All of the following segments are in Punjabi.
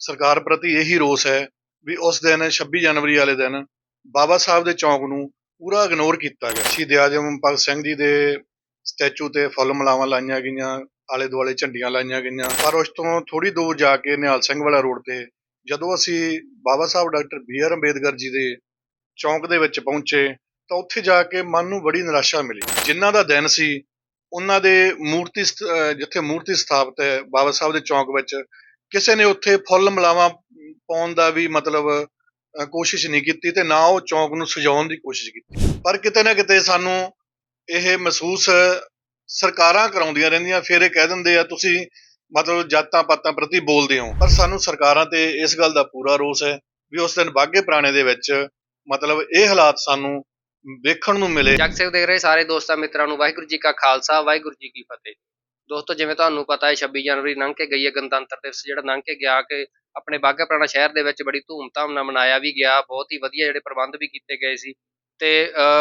ਸਰਕਾਰ ਪ੍ਰਤੀ ਇਹੀ ਰੋਸ ਹੈ ਵੀ ਉਸ ਦਿਨ 26 ਜਨਵਰੀ ਵਾਲੇ ਦਿਨ, ਬਾਬਾ ਸਾਹਿਬ ਦੇ ਚੌਂਕ ਨੂੰ ਪੂਰਾ ਇਗਨੋਰ ਕੀਤਾ ਗਿਆ। ਸ਼ਹੀਦ ਆਜਮ ਭਗਤ ਸਿੰਘ ਜੀ ਦੇ ਸਟੈਚੂ ਤੇ ਫੁੱਲ ਮਲਾਵਾਂ ਲਾਈਆਂ ਗਈਆਂ, ਆਲੇ ਦੁਆਲੇ ਝੰਡੀਆਂ ਲਾਈਆਂ ਗਈਆਂ। ਪਰ ਉਸ ਤੋਂ ਥੋੜੀ ਦੂਰ ਜਾ ਕੇ ਨਿਹਾਲ ਸਿੰਘ ਵਾਲਾ ਰੋਡ ਤੇ ਜਦੋਂ ਅਸੀਂ Baba Saheb doctor B R Ambedkar ji ਦੇ ਚੌਂਕ ਦੇ ਵਿੱਚ ਪਹੁੰਚੇ, ਤਾਂ ਉੱਥੇ ਜਾ ਕੇ ਮਨ ਨੂੰ ਬੜੀ ਨਿਰਾਸ਼ਾ ਮਿਲੀ। ਜਿਨ੍ਹਾਂ ਦਾ ਦਿਨ ਸੀ, ਉਹਨਾਂ ਦੇ ਮੂਰਤੀ ਜਿੱਥੇ ਮੂਰਤੀ ਸਥਾਪਿਤ ਹੈ, ਬਾਬਾ ਸਾਹਿਬ ਦੇ ਚੌਂਕ ਵਿੱਚ ਕਿਸੇ ਨੇ ਉੱਥੇ ਫੁੱਲ ਮਲਾਵਾਂ ਪਾਉਣ ਦਾ ਵੀ ਮਤਲਬ ਕੋਸ਼ਿਸ਼ ਨਹੀਂ ਕੀਤੀ ਤੇ ਨਾ ਉਹ ਚੌਂਕ ਨੂੰ ਸਜਾਉਣ ਦੀ ਕੋਸ਼ਿਸ਼ ਕੀਤੀ। ਪਰ ਕਿਤੇ ਨਾ ਕਿਤੇ ਸਾਨੂੰ ਇਹ ਮਹਿਸੂਸ ਸਰਕਾਰਾਂ ਕਰਾਉਂਦੀਆਂ ਰਹਿੰਦੀਆਂ, ਫਿਰ ਇਹ ਕਹਿ ਦਿੰਦੇ ਆ, ਤੁਸੀਂ ਮਤਲਬ ਜਾਤਾਂ ਪਾਤਾਂ ਪ੍ਰਤੀ ਬੋਲਦੇ ਹੋ। ਪਰ ਸਾਨੂੰ ਸਰਕਾਰਾਂ ਤੇ ਇਸ ਗੱਲ ਦਾ ਪੂਰਾ ਰੋਸ ਹੈ ਵੀ ਉਸ ਦਿਨ ਬਾਗੇ ਪੁਰਾਣੇ ਦੇ ਵਿੱਚ ਮਤਲਬ ਇਹ ਹਾਲਾਤ ਸਾਨੂੰ ਵੇਖਣ ਨੂੰ ਮਿਲੇ। ਜਗ ਸਿੰਘ ਦੇਖ ਰਹੇ ਸਾਰੇ ਦੋਸਤਾਂ ਮਿੱਤਰਾਂ ਨੂੰ, ਵਾਹਿਗੁਰੂ ਜੀ ਕਾ ਖਾਲਸਾ, ਵਾਹਿਗੁਰੂ ਜੀ ਕੀ ਫਤਿਹ। ਦੋਸਤੋ, ਜਿਵੇਂ ਤੁਹਾਨੂੰ ਪਤਾ ਹੈ 26 ਜਨਵਰੀ ਲੰਘ ਕੇ ਗਈ ਹੈ ਗਣਤੰਤਰ ਦਿਵਸ, ਜਿਹੜਾ ਲੰਘ ਕੇ ਗਿਆ ਕਿ ਆਪਣੇ ਬਾਘਾ ਪੁਰਾਣਾ ਸ਼ਹਿਰ ਦੇ ਵਿੱਚ ਬੜੀ ਧੂਮਧਾਮ ਨਾਲ ਮਨਾਇਆ ਵੀ ਗਿਆ, ਬਹੁਤ ਹੀ ਵਧੀਆ ਜਿਹੜੇ ਪ੍ਰਬੰਧ ਵੀ ਕੀਤੇ ਗਏ ਸੀ ਤੇ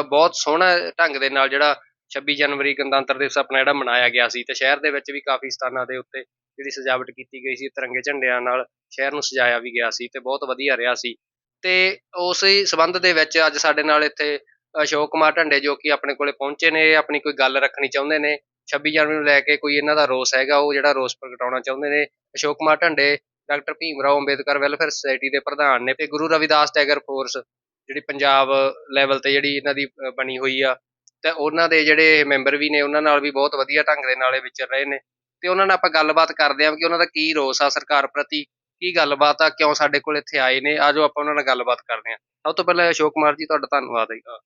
ਬਹੁਤ ਸੋਹਣਾ ਢੰਗ ਦੇ ਨਾਲ ਜਿਹੜਾ 26 ਜਨਵਰੀ ਗਣਤੰਤਰ ਦਿਵਸ ਆਪਣਾ ਜਿਹੜਾ ਮਨਾਇਆ ਗਿਆ ਸੀ ਤੇ ਸ਼ਹਿਰ ਦੇ ਵਿੱਚ ਵੀ ਕਾਫੀ ਸਥਾਨਾਂ ਦੇ ਉੱਤੇ ਜਿਹੜੀ ਸਜਾਵਟ ਕੀਤੀ ਗਈ ਸੀ, ਤਿਰੰਗੇ ਝੰਡਿਆਂ ਨਾਲ ਸ਼ਹਿਰ ਨੂੰ ਸਜਾਇਆ ਵੀ ਗਿਆ ਸੀ ਤੇ ਬਹੁਤ ਵਧੀਆ ਰਿਹਾ ਸੀ ਤੇ ਉਸੇ ਸਬੰਧ ਦੇ ਵਿੱਚ ਅੱਜ ਸਾਡੇ ਨਾਲ ਇੱਥੇ ਅਸ਼ੋਕ ਕੁਮਾਰ ਢੰਡੇ ਜੋ ਕਿ ਆਪਣੇ ਕੋਲੇ ਪਹੁੰਚੇ ਨੇ, ਆਪਣੀ ਕੋਈ ਗੱਲ ਰੱਖਣੀ ਚਾਹੁੰਦੇ ਨੇ 26 ਜਨਵਰੀ ਨੂੰ ਲੈ ਕੇ ਕੋਈ ਇਹਨਾਂ ਦਾ ਰੋਸ ਹੈਗਾ, ਉਹ ਜਿਹੜਾ ਰੋਸ ਪ੍ਰਗਟਾਉਣਾ ਚਾਹੁੰਦੇ ਨੇ, Ashok Kumar Dhande, doctor Bhim Rao Ambedkar, welfare society ਦੇ ਪ੍ਰਧਾਨ ਨੇ ਤੇ ਗੁਰੂ ਰਵਿਦਾਸ ਟੈਗਰ ਫੋਰਸ, ਜਿਹੜੀ ਪੰਜਾਬ ਲੈਵਲ ਤੇ ਜਿਹੜੀ ਇਹਨਾਂ ਦੀ ਬਣੀ ਹੋਈ ਆ, ਤੇ ਉਹਨਾਂ ਦੇ ਜਿਹੜੇ ਮੈਂਬਰ ਵੀ ਨੇ, ਉਹਨਾਂ ਨਾਲ ਵੀ ਬਹੁਤ ਵਧੀਆ ਢੰਗ ਦੇ ਨਾਲ ਵਿਚਰ ਰਹੇ ਨੇ, ਤੇ ਉਹਨਾਂ ਨਾਲ ਆਪਾਂ ਗੱਲਬਾਤ ਕਰਦੇ ਹਾਂ ਕਿ ਉਹਨਾਂ ਦਾ ਕੀ ਰੋਸ ਆ ਸਰਕਾਰ ਪ੍ਰਤੀ, ਕੀ ਗੱਲਬਾਤ ਆ, ਕਿਉਂ ਸਾਡੇ ਕੋਲ ਇੱਥੇ ਆਏ ਨੇ ਆਜੋ ਆਪਾਂ ਉਹਨਾਂ ਨਾਲ ਗੱਲਬਾਤ ਕਰਦੇ ਹਾਂ। ਸਭ ਤੋਂ ਪਹਿਲਾਂ ਅਸ਼ੋਕ ਕੁਮਾਰ ਜੀ, ਤੁਹਾਡਾ ਧੰਨਵਾਦ ਹੈ।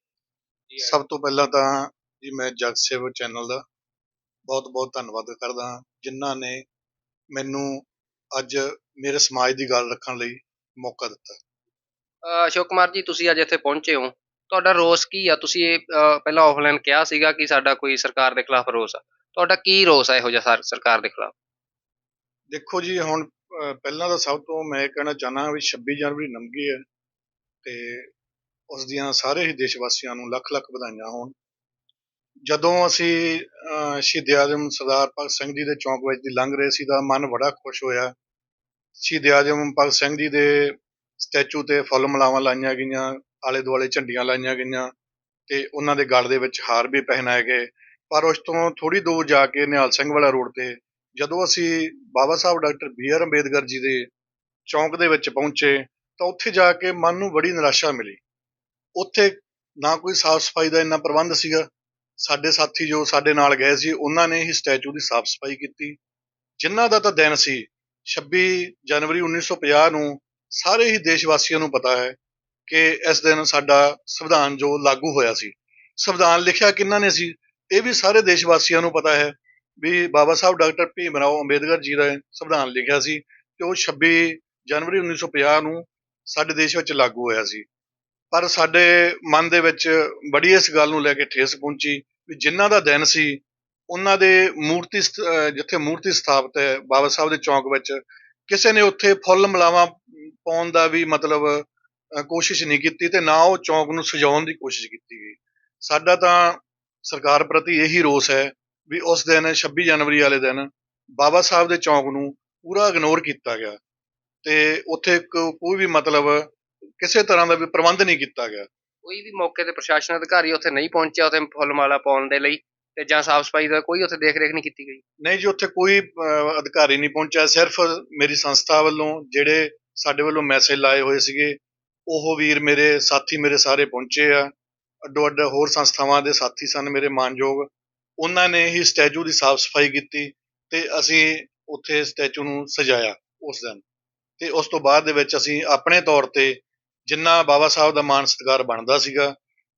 ਸਭ ਤੋਂ ਪਹਿਲਾਂ ਤਾਂ ਜੀ ਮੈਂ ਜਗ ਚੈਨਲ ਦਾ ਬਹੁਤ ਬਹੁਤ ਧੰਨਵਾਦ ਕਰਦਾ ਹਾਂ ਜਿਨ੍ਹਾਂ ਨੇ ਮੈਨੂੰ ਅੱਜ ਮੇਰੇ ਸਮਾਜ ਦੀ ਗੱਲ ਰੱਖਣ ਲਈ ਮੌਕਾ ਦਿੱਤਾ। ਅਹ ਅਸ਼ੋਕ ਕੁਮਾਰ ਜੀ ਤੁਸੀਂ ਅੱਜ ਇੱਥੇ ਪਹੁੰਚੇ ਹੋ। ਤੁਹਾਡਾ ਰੋਸ ਕੀ ਆ? ਤੁਸੀਂ ਇਹ ਅਹ, ਪਹਿਲਾਂ ਆਫਲਾਈਨ ਕਿਹਾ ਸੀਗਾ ਕਿ ਸਾਡਾ ਕੋਈ ਸਰਕਾਰ ਦੇ ਖਿਲਾਫ ਰੋਸ ਆ। ਤੁਹਾਡਾ ਕੀ ਰੋਸ ਆ ਇਹੋ ਜਿਹਾ ਸਰ- ਸਰਕਾਰ ਦੇ ਖਿਲਾਫ? ਦੇਖੋ ਜੀ ਹੁਣ ਅਹ, ਪਹਿਲਾਂ ਤਾਂ ਸਭ ਤੋਂ ਮੈਂ ਇਹ ਕਹਿਣਾ ਚਾਹਨਾ ਵੀ 26 ਜਨਵਰੀ ਲੰਘੀ ਹੈ ਤੇ ਉਸ ਦੀਆਂ ਸਾਰੇ ਹੀ ਦੇਸ਼ ਵਾਸੀਆਂ ਨੂੰ ਲੱਖ ਲੱਖ ਵਧਾਈਆਂ ਹੋਣ। ਜਦੋਂ ਅਸੀਂ ਅਹ, ਸ਼ਹੀਦ ਆਜ਼ਮ ਸਰਦਾਰ ਭਗਤ ਸਿੰਘ ਜੀ ਦੇ ਚੌਂਕ ਵਿੱਚ ਦੀ ਲੰਘ ਰਹੇ ਸੀ ਤਾਂ ਮਨ ਬੜਾ ਖੁਸ਼ ਹੋਇਆ। ਸ਼ਹੀਦ ਆਜ਼ਮ ਭਗਤ ਸਿੰਘ ਜੀ ਦੇ ਸਟੈਚੂ ਤੇ ਫੁੱਲ ਮਲਾਵਾਂ ਲਾਈਆਂ ਗਈਆਂ ਆਲੇ ਦੁਆਲੇ ਝੰਡੀਆਂ ਲਾਈਆਂ ਗਈਆਂ ਤੇ ਉਹਨਾਂ ਦੇ ਗਲ ਦੇ ਵਿੱਚ ਹਾਰ ਵੀ ਪਹਿਨਾਏ ਗਏ। ਪਰ ਉਸ ਤੋਂ ਥੋੜੀ ਦੂਰ ਜਾ ਕੇ ਨਿਹਾਲ ਸਿੰਘ ਵਾਲਾ ਰੋਡ ਤੇ ਜਦੋਂ ਅਸੀਂ Baba Saheb doctor B R Ambedkar ji ਦੇ ਚੌਂਕ ਦੇ ਵਿੱਚ ਪਹੁੰਚੇ ਤਾਂ ਉੱਥੇ ਜਾ ਕੇ ਮਨ ਨੂੰ ਬੜੀ ਨਿਰਾਸ਼ਾ ਮਿਲੀ। ਉੱਥੇ ਨਾ ਕੋਈ ਸਾਫ਼ ਸਫ਼ਾਈ ਦਾ ਇੰਨਾ ਪ੍ਰਬੰਧ ਸੀਗਾ ਸਾਡੇ ਸਾਥੀ ਜੋ ਸਾਡੇ ਨਾਲ ਗਏ ਸੀ, ਉਹਨਾਂ ਨੇ ਹੀ ਸਟੈਚੂ ਦੀ ਸਾਫ਼ ਸਫ਼ਾਈ ਕੀਤੀ। ਜਿਨ੍ਹਾਂ ਦਾ ਤਾਂ ਦਿਨ ਸੀ 26 ਜਨਵਰੀ 1950 ਨੂੰ ਸਾਰੇ ਹੀ ਦੇਸ਼ ਵਾਸੀਆਂ ਨੂੰ ਪਤਾ ਹੈ ਕਿ ਇਸ ਦਿਨ ਸਾਡਾ ਸੰਵਿਧਾਨ ਜੋ ਲਾਗੂ ਹੋਇਆ ਸੀ। ਸੰਵਿਧਾਨ ਲਿਖਿਆ ਕਿਹਨਾਂ ਨੇ ਸੀ, ਇਹ ਵੀ ਸਾਰੇ ਦੇਸ਼ ਵਾਸੀਆਂ ਨੂੰ ਪਤਾ ਹੈ ਵੀ ਬਾਬਾ ਸਾਹਿਬ ਡਾਕਟਰ ਭੀਮ ਰਾਓ ਅੰਬੇਦਕਰ ਜੀ ਦਾ ਸੰਵਿਧਾਨ ਲਿਖਿਆ ਸੀ ਤੇ ਉਹ 26 ਜਨਵਰੀ 1950 ਨੂੰ ਸਾਡੇ ਦੇਸ਼ ਵਿੱਚ ਲਾਗੂ ਹੋਇਆ ਸੀ। ਪਰ ਸਾਡੇ ਮਨ ਦੇ ਵਿੱਚ ਬੜੀ ਇਸ ਗੱਲ ਨੂੰ ਲੈ ਕੇ ਠੇਸ ਪਹੁੰਚੀ ਵੀ ਜਿਨ੍ਹਾਂ ਦਾ ਦਿਨ ਸੀ, ਉਹਨਾਂ ਦੇ ਮੂਰਤੀ ਸਥ- ਜਿੱਥੇ ਮੂਰਤੀ ਸਥਾਪਿਤ ਹੈ, ਬਾਬਾ ਸਾਹਿਬ ਦੇ ਚੌਂਕ ਵਿੱਚ, ਕਿਸੇ ਨੇ ਉੱਥੇ ਫੁੱਲ ਮਲਾਵਾਂ ਪਾਉਣ ਦਾ ਵੀ ਮਤਲਬ ਕੋਸ਼ਿਸ਼ ਨਹੀਂ ਕੀਤੀ ਤੇ ਨਾ ਉਹ ਚੌਂਕ ਨੂੰ ਸਜਾਉਣ ਦੀ ਕੋਸ਼ਿਸ਼ ਕੀਤੀ ਗਈ। ਸਾਡਾ ਤਾਂ ਸਰਕਾਰ ਪ੍ਰਤੀ ਇਹੀ ਰੋਸ ਹੈ ਵੀ ਉਸ ਦਿਨ 26 ਜਨਵਰੀ ਵਾਲੇ ਦਿਨ, ਬਾਬਾ ਸਾਹਿਬ ਦੇ ਚੌਂਕ ਨੂੰ ਪੂਰਾ ਇਗਨੋਰ ਕੀਤਾ ਗਿਆ ਤੇ ਉੱਥੇ ਕੋ- ਕੋਈ ਵੀ ਮਤਲਬ ਕਿਸੇ ਤਰ੍ਹਾਂ ਦਾ ਵੀ ਪ੍ਰਬੰਧ ਨਹੀਂ ਕੀਤਾ ਗਿਆ। ਕੋਈ ਵੀ ਮੌਕੇ ਤੇ ਪ੍ਰਸ਼ਾਸਨ ਅਧਿਕਾਰੀ ਉੱਥੇ ਨਹੀਂ ਪਹੁੰਚਿਆ ਉੱਥੇ ਫੁੱਲ ਮਾਲਾ ਪਾਉਣ ਦੇ ਲਈ ਤੇ ਜਾਂ ਸਾਫ਼ ਸਫ਼ਾਈ ਦਾ ਕੋਈ ਉੱਥੇ ਦੇਖ ਰੇਖ ਨਹੀਂ ਕੀਤੀ ਗਈ। ਨਹੀਂ ਜੀ ਉੱਥੇ ਕੋਈ ਅਧਿਕਾਰੀ ਨਹੀਂ ਪਹੁੰਚਿਆ। ਸਿਰਫ ਮੇਰੀ ਸੰਸਥਾ ਵੱਲੋਂ ਜਿਹੜੇ ਸਾਡੇ ਵੱਲੋਂ ਮੈਸੇਜ ਲਾਏ ਹੋਏ ਸੀਗੇ ਉਹ ਵੀਰ ਮੇਰੇ ਸਾਥੀ ਮੇਰੇ ਸਾਰੇ ਪਹੁੰਚੇ ਆ। ਅੱਡੋ ਅੱਡ ਹੋਰ ਸੰਸਥਾਵਾਂ ਦੇ ਸਾਥੀ ਸਨ ਮੇਰੇ ਮਾਨਯੋਗ। ਉਹਨਾਂ ਨੇ ਹੀ ਸਟੈਚੂ ਦੀ ਸਾਫ਼ ਸਫ਼ਾਈ ਕੀਤੀ ਤੇ ਅਸੀਂ ਉੱਥੇ ਸਟੈਚੂ ਨੂੰ ਸਜਾਇਆ ਉਸ ਦਿਨ। ਤੇ ਉਸ ਤੋਂ ਬਾਅਦ ਦੇ ਵਿੱਚ ਅਸੀਂ ਆਪਣੇ ਤੌਰ ਤੇ ਜਿੰਨਾ ਬਾਬਾ ਸਾਹਿਬ ਦਾ ਮਾਣ ਸਤਿਕਾਰ ਬਣਦਾ ਸੀਗਾ,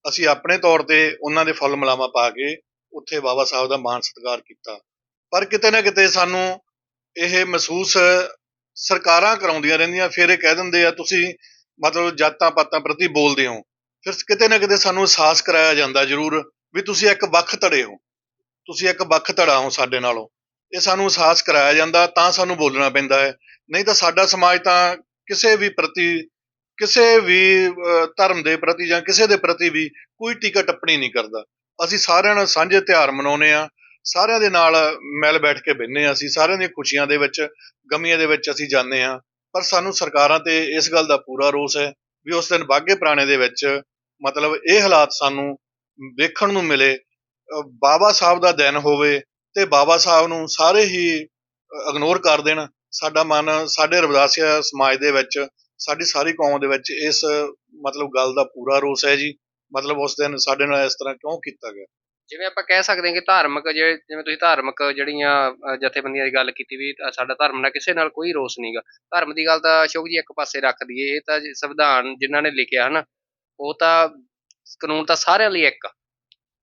ਅਸੀਂ ਆਪਣੇ ਤੌਰ ਤੇ ਉਹਨਾਂ ਦੇ ਫੁੱਲ ਮਲਾਵਾਂ ਪਾ ਕੇ ਉੱਥੇ ਬਾਬਾ ਸਾਹਿਬ ਦਾ ਮਾਣ ਸਤਿਕਾਰ ਕੀਤਾ। ਪਰ ਕਿਤੇ ਨਾ ਕਿਤੇ ਸਾਨੂੰ ਇਹ ਮਹਿਸੂਸ ਸਰਕਾਰਾਂ ਕਰਾਉਂਦੀਆਂ ਰਹਿੰਦੀਆਂ, ਫਿਰ ਇਹ ਕਹਿ ਦਿੰਦੇ ਆ, ਤੁਸੀਂ ਮਤਲਬ ਜਾਤਾਂ ਪਾਤਾਂ ਪ੍ਰਤੀ ਬੋਲਦੇ ਹੋ। ਫਿਰ ਕਿਤੇ ਨਾ ਕਿਤੇ ਸਾਨੂੰ ਅਹਿਸਾਸ ਕਰਾਇਆ ਜਾਂਦਾ ਜ਼ਰੂਰ ਵੀ ਤੁਸੀਂ ਇੱਕ ਵੱਖ ਧੜੇ ਹੋ। ਤੁਸੀਂ ਇੱਕ ਵੱਖ ਧੜਾ ਹੋ ਸਾਡੇ ਨਾਲੋਂ। ਇਹ ਸਾਨੂੰ ਅਹਿਸਾਸ ਕਰਾਇਆ ਜਾਂਦਾ, ਤਾਂ ਸਾਨੂੰ ਬੋਲਣਾ ਪੈਂਦਾ ਹੈ। ਨਹੀਂ ਤਾਂ ਸਾਡਾ ਸਮਾਜ ਤਾਂ ਕਿਸੇ ਵੀ ਪ੍ਰਤੀ ਕਿਸੇ ਵੀ ਧਰਮ ਦੇ ਪ੍ਰਤੀ ਜਾਂ ਕਿਸੇ ਦੇ ਪ੍ਰਤੀ ਵੀ ਕੋਈ ਟੀਕਾ ਟੱਪਣੀ ਨਹੀਂ ਕਰਦਾ। ਅਸੀਂ ਸਾਰਿਆਂ ਨਾਲ ਸਾਂਝੇ ਤਿਉਹਾਰ ਮਨਾਉਂਦੇ ਆ ਸਾਰਿਆਂ ਦੇ ਨਾਲ ਮਿਲ ਬੈਠ ਕੇ ਬਹਿੰਦੇ ਆ ਅਸੀਂ। ਸਾਰਿਆਂ ਦੀਆਂ ਖੁਸ਼ੀਆਂ ਦੇ ਵਿੱਚ, ਗਮੀਆਂ ਦੇ ਵਿੱਚ ਅਸੀਂ ਜਾਂਦੇ ਆ ਪਰ ਸਾਨੂੰ ਸਰਕਾਰਾਂ ਤੇ ਇਸ ਗੱਲ ਦਾ ਪੂਰਾ ਰੋਸ ਹੈ ਵੀ ਉਸ ਦਿਨ ਬਾਗੇ ਪੁਰਾਣੇ ਦੇ ਵਿੱਚ ਮਤਲਬ ਇਹ ਹਾਲਾਤ ਸਾਨੂੰ ਵੇਖਣ ਨੂੰ ਮਿਲੇ ਬਾਬਾ ਸਾਹਿਬ ਦਾ ਦਿਨ ਹੋਵੇ ਤੇ ਬਾਬਾ ਸਾਹਿਬ ਨੂੰ ਸਾਰੇ ਹੀ ਇਗਨੋਰ ਕਰ ਦੇਣ। ਸਾਡਾ ਮਨ, ਸਾਡੇ ਰਵਿਦਾਸੀਆ ਸਮਾਜ ਦੇ ਵਿੱਚ ਸਾਡੀ ਸਾਰੀ ਕੌਮ ਦੇ ਵਿੱਚ ਇਸ, ਮਤਲਬ ਗੱਲ ਦਾ ਪੂਰਾ ਰੋਸ ਹੈ ਜੀ। ਮਤਲਬ ਉਸ ਦਿਨ ਸਾਡੇ ਨਾਲ ਇਸ ਤਰ੍ਹਾਂ ਕਿਉਂ ਕੀਤਾ ਗਿਆ? ਜਿਵੇਂ ਆਪਾਂ ਕਹਿ ਸਕਦੇ ਹਾਂ ਕਿ ਧਾਰਮਿਕ ਜਿਹੜੇ ਜਿਵੇਂ ਤੁਸੀਂ ਧਾਰਮਿਕ ਜਿਹੜੀਆਂ ਜਥੇਬੰਦੀਆਂ ਦੀ ਗੱਲ ਕੀਤੀ ਵੀ ਸਾਡਾ ਧਰਮ ਨਾਲ ਕਿਸੇ ਨਾਲ ਕੋਈ ਰੋਸ ਨਹੀਂਗਾ ਧਰਮ ਦੀ ਗੱਲ ਤਾਂ ਅਸ਼ੋਕ ਜੀ ਇੱਕ ਪਾਸੇ ਰੱਖ ਦਈਏ, ਇਹ ਤਾਂ ਸੰਵਿਧਾਨ ਜਿਨ੍ਹਾਂ ਨੇ ਲਿਖਿਆ ਹਨਾ, ਉਹ ਤਾਂ ਕਾਨੂੰਨ ਤਾਂ ਸਾਰਿਆਂ ਲਈ ਇੱਕ ਆ।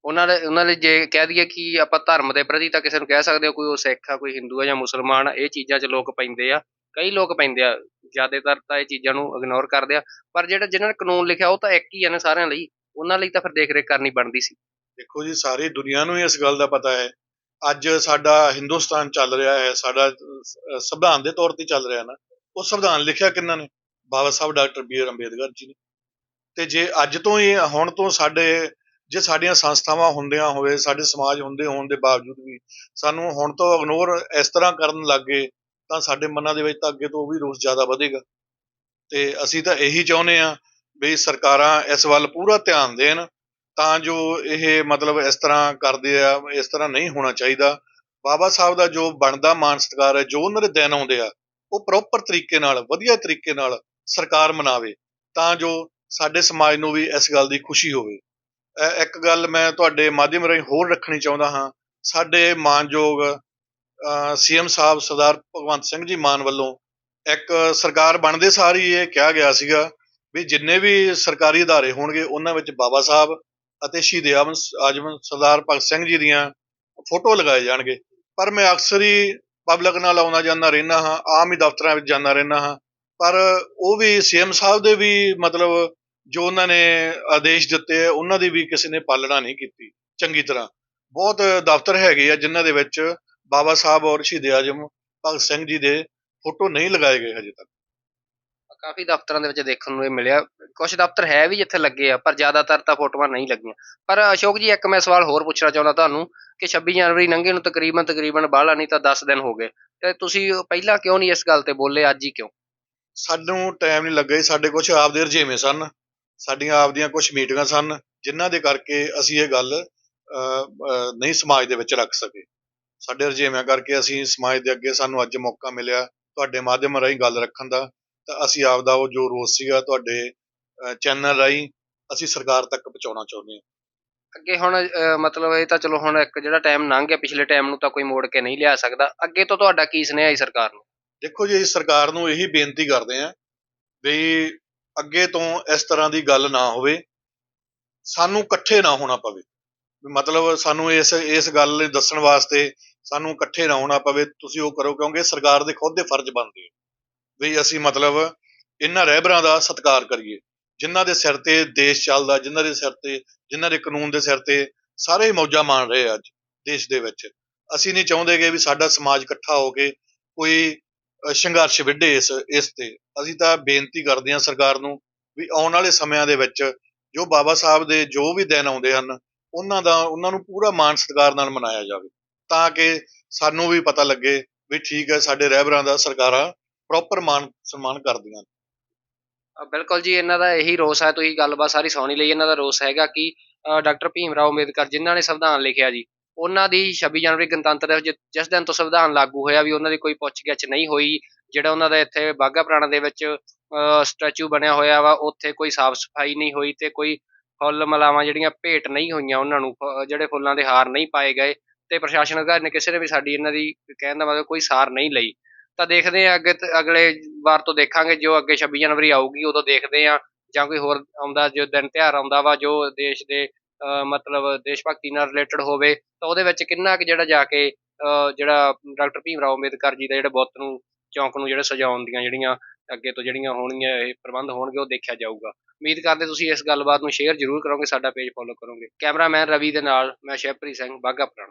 ਉਹਨਾਂ ਨੇ ਉਹਨਾਂ ਦੇ ਜੇ ਕਹਿ ਦਈਏ ਕਿ ਆਪਾਂ ਧਰਮ ਦੇ ਪ੍ਰਤੀ ਤਾਂ ਕਿਸੇ ਨੂੰ ਕਹਿ ਸਕਦੇ ਹੋ ਕੋਈ ਉਹ ਸਿੱਖ ਆ, ਕੋਈ ਹਿੰਦੂ ਆ ਜਾਂ ਮੁਸਲਮਾਨ ਆ, ਇਹ ਚੀਜ਼ਾਂ 'ਚ ਲੋਕ ਪੈਂਦੇ ਆ। ਕਈ ਲੋਕ ਪੈਂਦੇ ਆ, ਜ਼ਿਆਦਾਤਰ ਤਾਂ ਇਹ ਚੀਜ਼ਾਂ ਨੂੰ ਇਗਨੋਰ ਕਰਦੇ ਆ, ਪਰ ਜਿਹੜਾ ਜਿਨ੍ਹਾਂ ਨੇ ਕਾਨੂੰਨ ਲਿਖਿਆ ਉਹ ਤਾਂ ਇੱਕ ਹੀ ਆ ਨਾ ਸਾਰਿਆਂ ਲਈ, ਉਹਨਾਂ ਲਈ ਤਾਂ ਫਿਰ ਦੇਖ ਰੇਖ ਕਰਨੀ ਬਣਦੀ ਸੀ। ਦੇਖੋ ਜੀ, ਸਾਰੀ ਦੁਨੀਆ ਨੂੰ ਇਸ ਗੱਲ ਦਾ ਪਤਾ ਹੈ, ਅੱਜ ਸਾਡਾ ਹਿੰਦੁਸਤਾਨ ਚੱਲ ਰਿਹਾ ਹੈ, ਸਾਡਾ ਸੰਵਿਧਾਨ ਦੇ ਤੌਰ ਤੇ ਚੱਲ ਰਿਹਾ ਨਾ, ਉਹ ਸੰਵਿਧਾਨ ਲਿਖਿਆ ਕਿੰਨਾ ਨੇ? Baba Saheb doctor B R Ambedkar ji ਨੇ। ਤੇ ਜੇ ਅੱਜ ਤੋਂ ਹੀ, ਹੁਣ ਤੋਂ ਸਾਡੇ, ਜੇ ਸਾਡੀਆਂ ਸੰਸਥਾਵਾਂ ਹੁੰਦਿਆਂ ਹੋਵੇ, ਸਾਡੇ ਸਮਾਜ ਹੁੰਦੇ ਹੋਣ ਦੇ ਬਾਵਜੂਦ ਵੀ, ਸਾਨੂੰ ਹੁਣ ਤੋਂ ਇਗਨੋਰ ਇਸ ਤਰ੍ਹਾਂ ਕਰਨ ਲੱਗੇ ਤਾਂ ਸਾਡੇ ਮਨਾਂ ਦੇ ਵਿੱਚ ਤਾਂ ਅੱਗੇ ਤੋਂ ਉਹ ਵੀ ਰੋਸ ਜ਼ਿਆਦਾ ਵਧੇਗਾ। ਤੇ ਅਸੀਂ ਤਾਂ ਇਹੀ ਚਾਹੁੰਦੇ ਆ ਵੀ ਸਰਕਾਰਾਂ ਇਸ ਵੱਲ ਪੂਰਾ ਧਿਆਨ ਦੇਣ, ਤਾਂ ਜੋ ਇਹ ਮਤਲਬ ਇਸ ਤਰ੍ਹਾਂ ਕਰਦੇ ਆ, ਇਸ ਤਰ੍ਹਾਂ ਨਹੀਂ ਹੋਣਾ ਚਾਹੀਦਾ। ਬਾਬਾ ਸਾਹਿਬ ਦਾ ਜੋ ਬਣਦਾ ਮਾਨ ਸਤਿਕਾਰ ਹੈ, ਜੋ ਉਹਨਾਂ ਦੇ ਦਿਨ ਆਉਂਦੇ ਆ, ਉਹ ਪ੍ਰੋਪਰ ਤਰੀਕੇ ਨਾਲ, ਵਧੀਆ ਤਰੀਕੇ ਨਾਲ ਸਰਕਾਰ ਮਨਾਵੇ, ਤਾਂ ਜੋ ਸਾਡੇ ਸਮਾਜ ਨੂੰ ਵੀ ਇਸ ਗੱਲ ਦੀ ਖੁਸ਼ੀ ਹੋਵੇ। ਇੱਕ ਗੱਲ ਮੈਂ ਤੁਹਾਡੇ ਮਾਧਿਅਮ ਰਾਹੀਂ ਹੋਰ ਰੱਖਣੀ ਚਾਹੁੰਦਾ ਹਾਂ। ਸਾਡੇ ਮਾਨਯੋਗ ਸੀਐਮ ਸਾਹਿਬ ਸਰਦਾਰ ਭਗਵੰਤ ਸਿੰਘ ਜੀ ਮਾਨ ਵੱਲੋਂ ਇੱਕ ਸਰਕਾਰ ਬਣਦੇ ਸਾਰ ਹੀ ਇਹ ਕਿਹਾ ਗਿਆ ਸੀਗਾ ਵੀ ਜਿੰਨੇ ਵੀ ਸਰਕਾਰੀ ਅਦਾਰੇ ਹੋਣਗੇ, ਉਹਨਾਂ ਵਿੱਚ ਬਾਬਾ ਸਾਹਿਬ ਅਤੇ ਸ਼ਹੀਦ ਆਜ਼ਮ, ਆਜਮ ਸਰਦਾਰ ਭਗਤ ਸਿੰਘ ਜੀ ਦੀਆਂ ਫੋਟੋ ਲਗਾਏ ਜਾਣਗੇ। ਪਰ ਮੈਂ ਅਕਸਰ ਹੀ ਪਬਲਿਕ ਨਾਲ ਆਉਣਾ ਜਾਂਦਾ ਰਹਿਣਾ ਹਾਂ, ਆਮ ਹੀ ਦਫ਼ਤਰਾਂ ਵਿੱਚ ਜਾਂਦਾ ਰਹਿਣਾ ਹਾਂ। ਪਰ ਉਹ ਵੀ ਸੀਐਮ ਸਾਹਿਬ ਦੇ ਵੀ ਮਤਲਬ ਜੋ ਉਹਨਾਂ ਨੇ ਆਦੇਸ਼ ਦਿੱਤੇ ਆ, ਉਹਨਾਂ ਦੀ ਵੀ ਕਿਸੇ ਨੇ ਪਾਲਣਾ ਨਹੀਂ ਕੀਤੀ ਚੰਗੀ ਤਰ੍ਹਾਂ। ਬਹੁਤ ਦਫ਼ਤਰ ਹੈਗੇ ਆ ਜਿਨ੍ਹਾਂ ਦੇ ਵਿੱਚ ਬਾਬਾ ਸਾਹਿਬ ਔਰ ਸ਼ਹੀਦ ਆਜ਼ਮ ਭਗਤ ਸਿੰਘ ਜੀ ਦੇ ਫੋਟੋ ਨਹੀਂ ਲਗਾਏ ਗਏ ਹਜੇ ਤੱਕ। ਕਾਫੀ ਦਫ਼ਤਰਾਂ ਦੇ ਵਿੱਚ ਦੇਖਣ ਨੂੰ ਇਹ ਮਿਲਿਆ। ਕੁਝ ਦਫ਼ਤਰ ਹੈ ਵੀ ਜਿੱਥੇ ਲੱਗੇ ਆ ਪਰ ਜ਼ਿਆਦਾਤਰ ਤਾਂ ਫੋਟੋਆਂ ਨਹੀਂ ਲੱਗੀਆਂ। ਪਰ ਅਸ਼ੋਕ ਜੀ ਇੱਕ ਮੈਂ ਸਵਾਲ ਹੋਰ ਪੁੱਛਣਾ ਚਾਹੁੰਦਾ ਤੁਹਾਨੂੰ ਕਿ 26 ਜਨਵਰੀ ਲੰਘੇ ਨੂੰ ਤਕਰੀਬਨ ਤਕਰੀਬਨ ਬਾਹਲਾ ਨਹੀਂ ਤਾਂ 10 ਦਿਨ ਹੋ ਗਏ। ਤੇ ਤੁਸੀਂ ਪਹਿਲਾਂ ਕਿਉਂ ਨਹੀਂ ਇਸ ਗੱਲ ਤੇ ਬੋਲੇ ਅੱਜ ਹੀ ਕਿਉਂ? ਸਾਨੂੰ ਟਾਈਮ ਨਹੀਂ ਲੱਗਾ ਸਾਡੇ ਕੁਝ ਆਪਦੇ ਰੁਝੇਵੇਂ ਸਨ। ਸਾਡੀਆਂ ਆਪਦੀਆਂ ਕੁਝ ਮੀਟਿੰਗਾਂ ਸਨ ਜਿਨ੍ਹਾਂ ਦੇ ਕਰਕੇ ਅਸੀਂ ਇਹ ਗੱਲ ਨਹੀਂ ਸਮਾਜ ਦੇ ਵਿੱਚ ਰੱਖ ਸਕੇ। ਸਾਡੇ ਰੁਝੇਵਿਆਂ ਕਰਕੇ ਅਸੀਂ ਸਮਾਜ ਦੇ ਅੱਗੇ ਸਾਨੂੰ ਅੱਜ ਮੌਕਾ ਮਿਲਿਆ ਤੁਹਾਡੇ ਮਾਧਿਅਮ ਰਾਹੀਂ ਗੱਲ ਰੱਖਣ ਦਾ ਤਾਂ ਅਸੀਂ ਆਪਦਾ ਉਹ ਜੋ ਰੋਸ ਸੀਗਾ ਤੁਹਾਡੇ ਚੈਨਲ ਰਾਹੀਂ ਅਸੀਂ ਸਰਕਾਰ ਤੱਕ ਪਹੁੰਚਾਉਣਾ ਚਾਹੁੰਦੇ ਹਾਂ। ਅੱਗੇ ਹੁਣ ਮਤਲਬ ਇਹ ਤਾਂ ਚਲੋ ਹੁਣ ਇੱਕ ਜਿਹੜਾ ਟਾਈਮ ਲੰਘ ਗਿਆ ਪਿਛਲੇ ਟਾਈਮ ਨੂੰ ਤਾਂ ਕੋਈ ਮੋੜ ਕੇ ਨਹੀਂ ਲਿਆ ਸਕਦਾ। ਅੱਗੇ ਤੋਂ ਤੁਹਾਡਾ ਕੀ ਸੁਨੇਹਾ ਹੈ ਸਰਕਾਰ ਨੂੰ? ਦੇਖੋ ਜੀ ਸਰਕਾਰ ਨੂੰ ਇਹੀ ਬੇਨਤੀ ਕਰਦੇ ਹਾਂ ਵੀ ਅੱਗੇ ਤੋਂ ਇਸ ਤਰ੍ਹਾਂ ਦੀ ਗੱਲ ਨਾ ਹੋਵੇ ਸਾਨੂੰ ਇਕੱਠੇ ਨਾ ਹੋਣਾ ਪਵੇ। ਮਤਲਬ ਸਾਨੂੰ ਇਸ ਇਸ ਗੱਲ ਲਈ ਦੱਸਣ ਵਾਸਤੇ ਸਾਨੂੰ ਇਕੱਠੇ ਨਾ ਹੋਣਾ ਪਵੇ, ਤੁਸੀਂ ਉਹ ਕਰੋ, ਕਿਉਂਕਿ ਸਰਕਾਰ ਦੇ ਖੁਦ ਦੇ ਫਰਜ਼ ਬਣਦੇ ਆ। ਵੀ ਅਸੀਂ ਮਤਲਬ ਇਹਨਾਂ ਰਹਿਬਰਾਂ ਦਾ ਸਤਿਕਾਰ ਕਰੀਏ, ਜਿਨ੍ਹਾਂ ਦੇ ਸਿਰ ਤੇ ਦੇਸ਼ ਚੱਲਦਾ, ਜਿਨ੍ਹਾਂ ਦੇ ਸਿਰ ਤੇ, ਜਿਨ੍ਹਾਂ ਦੇ ਕਾਨੂੰਨ ਦੇ ਸਿਰ ਤੇ ਸਾਰੇ ਹੀ ਮੌਜਾਂ ਮਾਣ ਰਹੇ ਅੱਜ ਦੇਸ਼ ਦੇ ਵਿੱਚ। ਅਸੀਂ ਨਹੀਂ ਚਾਹੁੰਦੇ ਚਾਹੁੰਦੇਗੇ ਵੀ ਸਾਡਾ ਸਮਾਜ ਇਕੱਠਾ ਹੋ ਕੇ ਕੋਈ ਸੰਘਰਸ਼ ਵਿੱਢੇ ਇਸ ਇਸ ਤੇ। ਅਸੀਂ ਤਾਂ ਬੇਨਤੀ ਕਰਦੇ ਹਾਂ ਸਰਕਾਰ ਨੂੰ ਵੀ ਆਉਣ ਵਾਲੇ ਸਮਿਆਂ ਦੇ ਵਿੱਚ ਜੋ ਬਾਬਾ ਸਾਹਿਬ ਦੇ ਜੋ ਵੀ ਦਿਨ ਆਉਂਦੇ ਹਨ, ਉਹਨਾਂ ਦਾ, ਉਹਨਾਂ ਨੂੰ ਪੂਰਾ ਮਾਣ ਸਤਿਕਾਰ ਨਾਲ ਮਨਾਇਆ ਜਾਵੇ। ਤਾਂ ਕਿ ਸਾਨੂੰ ਵੀ ਪਤਾ ਲੱਗੇ ਵੀ ਠੀਕ ਹੈ, ਸਾਡੇ ਰਹਿਬਰਾਂ ਦਾ ਸਰਕਾਰਾਂ ਪ੍ਰੋਪਰ ਮਾਨ ਸਨਮਾਨ ਕਰਦੀਆਂ ਬਿਲਕੁਲ ਜੀ, ਇਹਨਾਂ ਦਾ ਇਹੀ ਰੋਸ ਹੈ, ਤੁਸੀਂ ਗੱਲਬਾਤ ਸਾਰੀ ਸੁਣੀ ਲਈ, ਇਹਨਾਂ ਦਾ ਰੋਸ ਹੈਗਾ ਕਿ ਡਾਕਟਰ ਭੀਮ ਰਾਓ ਅੰਬੇਦਕਰ, ਜਿਨ੍ਹਾਂ ਨੇ ਸੰਵਿਧਾਨ ਲਿਖਿਆ ਜੀ, ਉਹਨਾਂ ਦੀ 26 ਜਨਵਰੀ ਗਣਤੰਤਰ ਦਿਵਸ ਜਿਸ ਦਿਨ ਤੋਂ ਸੰਵਿਧਾਨ ਲਾਗੂ ਹੋਇਆ ਵੀ ਉਹਨਾਂ ਦੀ ਕੋਈ ਪੁੱਛਗਿੱਛ ਨਹੀਂ ਹੋਈ, ਜਿਹੜਾ ਉਹਨਾਂ ਦਾ ਇੱਥੇ ਬਾਘਾ ਪੁਰਾਣਾ ਦੇ ਵਿੱਚ ਸਟੈਚੂ ਬਣਿਆ ਹੋਇਆ ਵਾ, ਉੱਥੇ ਕੋਈ ਸਾਫ਼ ਸਫ਼ਾਈ ਨਹੀਂ ਹੋਈ ਤੇ ਕੋਈ ਫੁੱਲ ਮਲਾਵਾਂ ਜਿਹੜੀਆਂ ਭੇਟ ਨਹੀਂ ਹੋਈਆਂ ਉਹਨਾਂ ਨੂੰ ਜਿਹੜੇ ਫੁੱਲਾਂ ਦੇ ਹਾਰ ਨਹੀਂ ਪਾਏ ਗਏ ਤੇ ਪ੍ਰਸ਼ਾਸਨ ਅਧਿਕਾਰੀ ਨੇ ਕਿਸੇ ਨੇ ਵੀ ਸਾਡੀ ਇਹਨਾਂ ਦੀ ਕਹਿਣ ਦਾ ਮਤਲਬ ਕੋਈ ਸਾਰ ਨਹੀਂ ਲਈ। ਤਾਂ ਦੇਖਦੇ ਹਾਂ ਅੱਗੇ ਅਗਲੇ ਵਾਰ ਤੋਂ ਦੇਖਾਂਗੇ ਜੋ ਅੱਗੇ 26 ਜਨਵਰੀ ਆਊਗੀ, ਉਦੋਂ ਦੇਖਦੇ ਹਾਂ। ਜਾਂ ਕੋਈ ਹੋਰ ਆਉਂਦਾ, ਜੋ ਦਿਨ ਤਿਉਹਾਰ ਆਉਂਦਾ ਵਾ, ਜੋ ਦੇਸ਼ ਦੇ ਮਤਲਬ ਦੇਸ਼ ਭਗਤੀ ਨਾਲ ਰਿਲੇਟਡ ਹੋਵੇ, ਤਾਂ ਉਹਦੇ ਵਿੱਚ ਕਿੰਨਾ ਕੁ ਜਿਹੜਾ ਜਾ ਕੇ ਜਿਹੜਾ ਡਾਕਟਰ ਭੀਮ ਰਾਓ ਅੰਬੇਦਕਰ ਜੀ ਦਾ ਜਿਹੜਾ ਬੁੱਤ ਨੂੰ, ਚੌਂਕ ਨੂੰ ਜਿਹੜਾ ਸਜਾਉਣ ਦੀਆਂ ਜਿਹੜੀਆਂ ਅੱਗੇ ਤੋਂ ਜਿਹੜੀਆਂ ਹੋਣਗੀਆਂ, ਇਹ ਪ੍ਰਬੰਧ ਹੋਣਗੇ, ਉਹ ਦੇਖਿਆ ਜਾਊਗਾ। ਉਮੀਦ ਕਰਦੇ ਤੁਸੀਂ ਇਸ ਗੱਲਬਾਤ ਨੂੰ ਸ਼ੇਅਰ ਜ਼ਰੂਰ ਕਰੋਗੇ, ਸਾਡਾ ਪੇਜ ਫੋਲੋ ਕਰੋਗੇ। ਕੈਮਰਾਮੈਨ ਰਵੀ ਦੇ ਨਾਲ ਮੈਂ ਸ਼ਿਵਪ੍ਰੀਤ ਸਿੰਘ, ਬਾਘਾ ਪੁਰਾਣਾ।